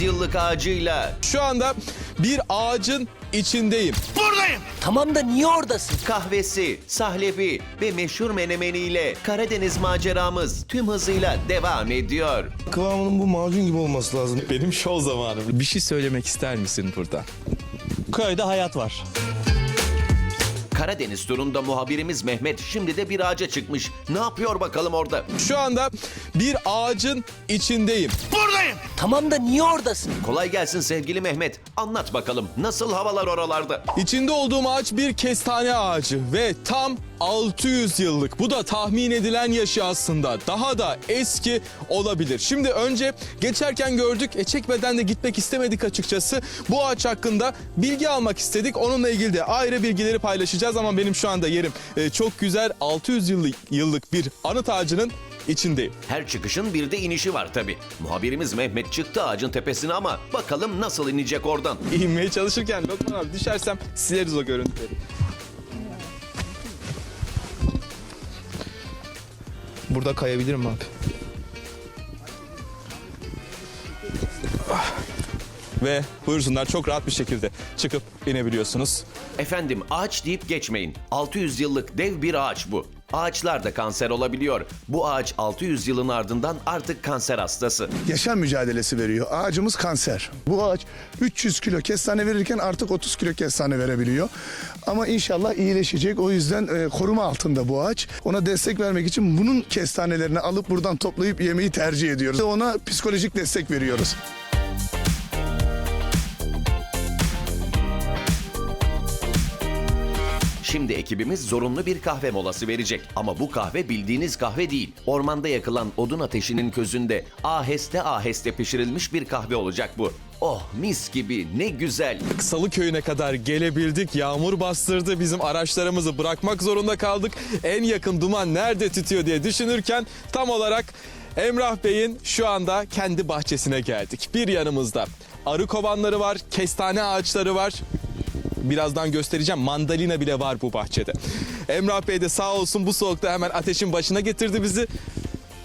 600 yıllık ağacıyla Şu anda bir ağacın içindeyim. Tamam da niye oradasın? kahvesi, sahlebi ve meşhur menemeniyle Karadeniz maceramız tüm hızıyla devam ediyor. Kıvamının bu macun gibi olması lazım. Benim şov zamanım. Bir şey söylemek ister misin burada? Köyde hayat var. Karadeniz turunda muhabirimiz Mehmet şimdi de bir ağaca çıkmış. Ne yapıyor bakalım orada? Şu anda bir ağacın içindeyim. Tamam da niye oradasın? Kolay gelsin sevgili Mehmet. Anlat bakalım nasıl havalar oralarda? İçinde olduğum ağaç bir kestane ağacı ve tam 600 yıllık. Bu da tahmin edilen yaşı aslında. Daha da eski olabilir. Şimdi önce geçerken gördük. E çekmeden de gitmek istemedik açıkçası. Bu ağaç hakkında bilgi almak istedik. Onunla ilgili de ayrı bilgileri paylaşacağız ama benim şu anda yerim e, çok güzel 600 yıllık, yıllık bir anıt ağacının içindeyim. Her çıkışın bir de inişi var tabi. Muhabirimiz Mehmet çıktı ağacın tepesine ama bakalım nasıl inecek oradan. İnmeye çalışırken Lokman abi düşersem sileriz o görüntüleri. Burada kayabilirim abi. Ve buyursunlar çok rahat bir şekilde çıkıp inebiliyorsunuz. Efendim ağaç deyip geçmeyin. 600 yıllık dev bir ağaç bu. Ağaçlar da kanser olabiliyor. Bu ağaç 600 yılın ardından artık kanser hastası. Yaşam mücadelesi veriyor. Ağacımız kanser. Bu ağaç 300 kilo kestane verirken artık 30 kilo kestane verebiliyor. Ama inşallah iyileşecek. O yüzden e, koruma altında bu ağaç. Ona destek vermek için bunun kestanelerini alıp buradan toplayıp yemeyi tercih ediyoruz. Ona psikolojik destek veriyoruz. Şimdi ekibimiz zorunlu bir kahve molası verecek. Ama bu kahve bildiğiniz kahve değil. Ormanda yakılan odun ateşinin közünde aheste aheste pişirilmiş bir kahve olacak bu. Oh mis gibi ne güzel. Salı köyüne kadar gelebildik. Yağmur bastırdı. Bizim araçlarımızı bırakmak zorunda kaldık. En yakın duman nerede tütüyor diye düşünürken tam olarak Emrah Bey'in şu anda kendi bahçesine geldik. Bir yanımızda arı kovanları var, kestane ağaçları var. Birazdan göstereceğim. Mandalina bile var bu bahçede. Emrah Bey de sağ olsun bu soğukta hemen ateşin başına getirdi bizi.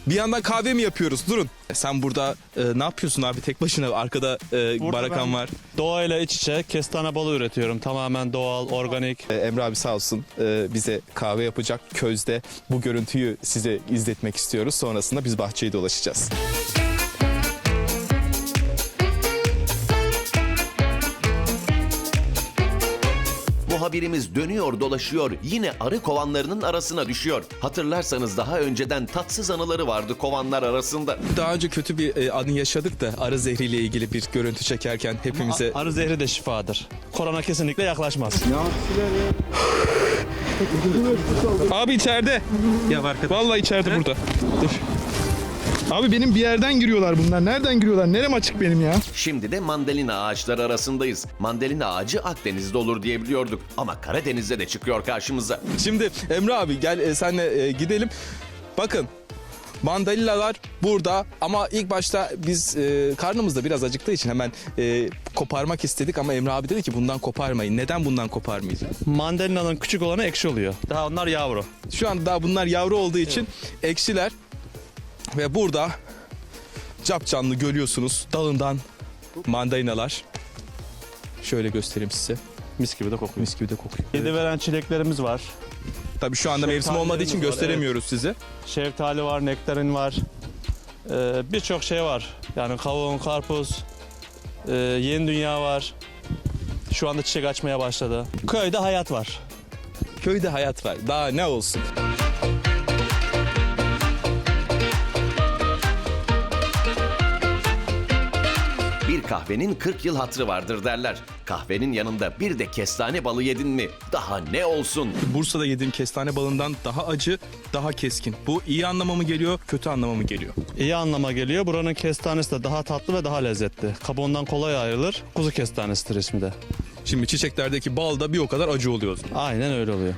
Bir yandan kahve mi yapıyoruz? Durun. Sen burada e, ne yapıyorsun abi tek başına? Arkada e, Burada barakan ben var. Doğayla iç içe kestane balı üretiyorum. Tamamen doğal, organik. Ee, Emre abi sağ olsun e, bize kahve yapacak közde bu görüntüyü size izletmek istiyoruz. Sonrasında biz bahçeyi dolaşacağız. Muhabirimiz dönüyor dolaşıyor yine arı kovanlarının arasına düşüyor. Hatırlarsanız daha önceden tatsız anıları vardı kovanlar arasında. Daha önce kötü bir e, anı yaşadık da arı zehriyle ilgili bir görüntü çekerken hepimize... Arı zehri de şifadır. Korona kesinlikle yaklaşmaz. Abi içeride. Ya Vallahi içeride burada. Dur. Abi benim bir yerden giriyorlar bunlar. Nereden giriyorlar? Nerem açık benim ya? Şimdi de mandalina ağaçları arasındayız. Mandalina ağacı Akdeniz'de olur diye biliyorduk ama Karadeniz'de de çıkıyor karşımıza. Şimdi Emre abi gel e, senle e, gidelim. Bakın mandalinalar burada ama ilk başta biz e, karnımız da biraz acıktığı için hemen e, koparmak istedik ama Emre abi dedi ki bundan koparmayın. Neden bundan koparmayacağız? Mandalina'nın küçük olanı ekşi oluyor. Daha onlar yavru. Şu anda daha bunlar yavru olduğu için ekşiler ve burada cap canlı görüyorsunuz dalından mandalinalar. Şöyle göstereyim size. Mis gibi de kokuyor. Mis gibi de kokuyor. Yedi veren çileklerimiz var. Tabii şu anda mevsim olmadığı için var, gösteremiyoruz size. Şeftali var, nektarin var. Ee, Birçok şey var. Yani kavun, karpuz, e, yeni dünya var. Şu anda çiçek açmaya başladı. Köyde hayat var. Köyde hayat var. Daha ne olsun? Kahvenin 40 yıl hatrı vardır derler. Kahvenin yanında bir de kestane balı yedin mi daha ne olsun? Bursa'da yediğim kestane balından daha acı, daha keskin. Bu iyi anlama mı geliyor, kötü anlama mı geliyor? İyi anlama geliyor. Buranın kestanesi de daha tatlı ve daha lezzetli. Kabuğundan kolay ayrılır. Kuzu kestanesidir ismi de. Şimdi çiçeklerdeki bal da bir o kadar acı oluyor. Aynen öyle oluyor.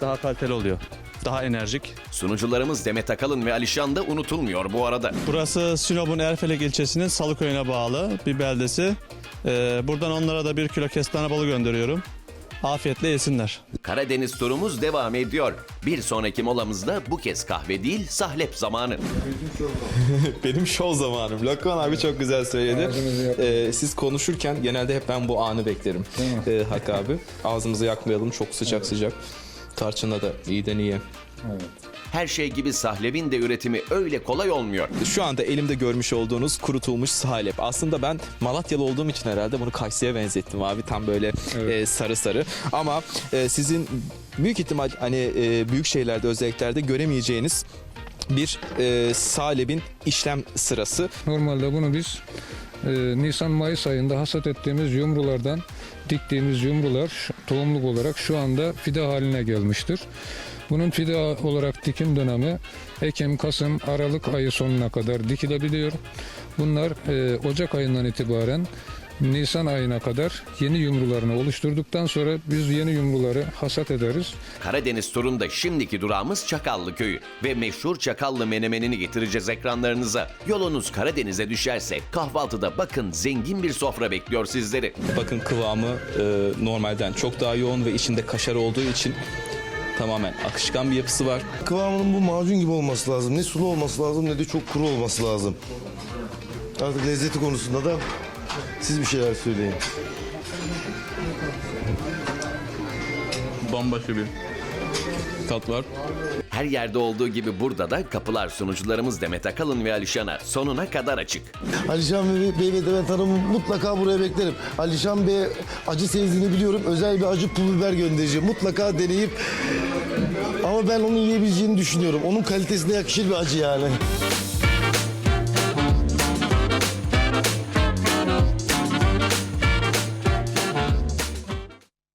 Daha kaliteli oluyor. Daha enerjik. Sunucularımız Demet Akalın ve Alişan da unutulmuyor bu arada. Burası Sinop'un Erfelek ilçesinin Salıköy'üne bağlı bir beldesi. Ee, buradan onlara da bir kilo kestane balı gönderiyorum. Afiyetle yesinler. Karadeniz turumuz devam ediyor. Bir sonraki molamızda bu kez kahve değil sahlep zamanı. Benim şov zamanım. Lokman abi çok güzel söyledi. Ee, siz konuşurken genelde hep ben bu anı beklerim. Ee, Hakkı abi. Ağzımızı yakmayalım çok sıcak sıcak. Tarçınla da iyiden iyi. Her şey gibi sahlebin de üretimi öyle kolay olmuyor. Şu anda elimde görmüş olduğunuz kurutulmuş salep. Aslında ben Malatyalı olduğum için herhalde bunu kayısıya benzettim abi. Tam böyle e, sarı sarı. Ama e, sizin büyük ihtimal hani e, büyük şehirlerde özelliklerde göremeyeceğiniz bir e, salebin işlem sırası. Normalde bunu biz e, Nisan-Mayıs ayında hasat ettiğimiz yumrulardan diktiğimiz yumrular tohumluk olarak şu anda fide haline gelmiştir. Bunun fide olarak dikim dönemi Ekim, Kasım, Aralık ayı sonuna kadar dikilebiliyor. Bunlar e, Ocak ayından itibaren Nisan ayına kadar yeni yumrularını oluşturduktan sonra biz yeni yumruları hasat ederiz. Karadeniz turunda şimdiki durağımız Çakallı Köyü ve meşhur Çakallı menemenini getireceğiz ekranlarınıza. Yolunuz Karadeniz'e düşerse kahvaltıda bakın zengin bir sofra bekliyor sizleri. Bakın kıvamı e, normalden çok daha yoğun ve içinde kaşar olduğu için tamamen akışkan bir yapısı var. Kıvamının bu macun gibi olması lazım. Ne sulu olması lazım ne de çok kuru olması lazım. Artık lezzeti konusunda da siz bir şeyler söyleyin. Bambaşka bir tat var. Her yerde olduğu gibi burada da kapılar sunucularımız Demet Akalın ve Alişan'a sonuna kadar açık. Alişan Bey, Bey ve Demet Hanım'ı mutlaka buraya beklerim. Alişan Bey acı sevdiğini biliyorum. Özel bir acı pul biber göndereceğim. Mutlaka deneyip ama ben onun yiyebileceğini düşünüyorum. Onun kalitesine yakışır bir acı yani.